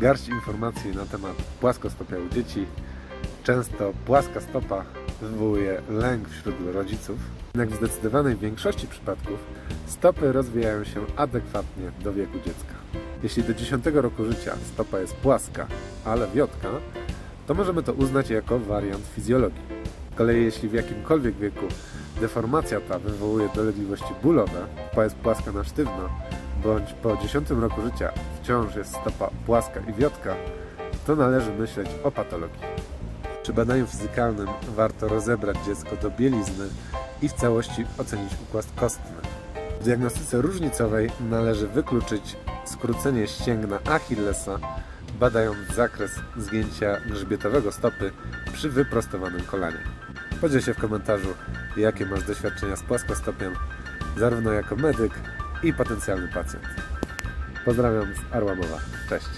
garść informacji na temat płaskostopia u dzieci. Często płaska stopa wywołuje lęk wśród rodziców, jednak w zdecydowanej większości przypadków stopy rozwijają się adekwatnie do wieku dziecka. Jeśli do 10 roku życia stopa jest płaska, ale wiotka, to możemy to uznać jako wariant fizjologii. Z kolei jeśli w jakimkolwiek wieku deformacja ta wywołuje dolegliwości bólowe, stopa jest płaska na sztywno, bądź po 10 roku życia wciąż jest stopa płaska i wiotka, to należy myśleć o patologii. Przy badaniu fizykalnym warto rozebrać dziecko do bielizny i w całości ocenić układ kostny. W diagnostyce różnicowej należy wykluczyć skrócenie ścięgna Achillesa, badając zakres zgięcia grzbietowego stopy przy wyprostowanym kolanie. Podziel się w komentarzu, jakie masz doświadczenia z płaskostopiem, zarówno jako medyk i potencjalny pacjent. Pozdrawiam z Arłamowa. Cześć.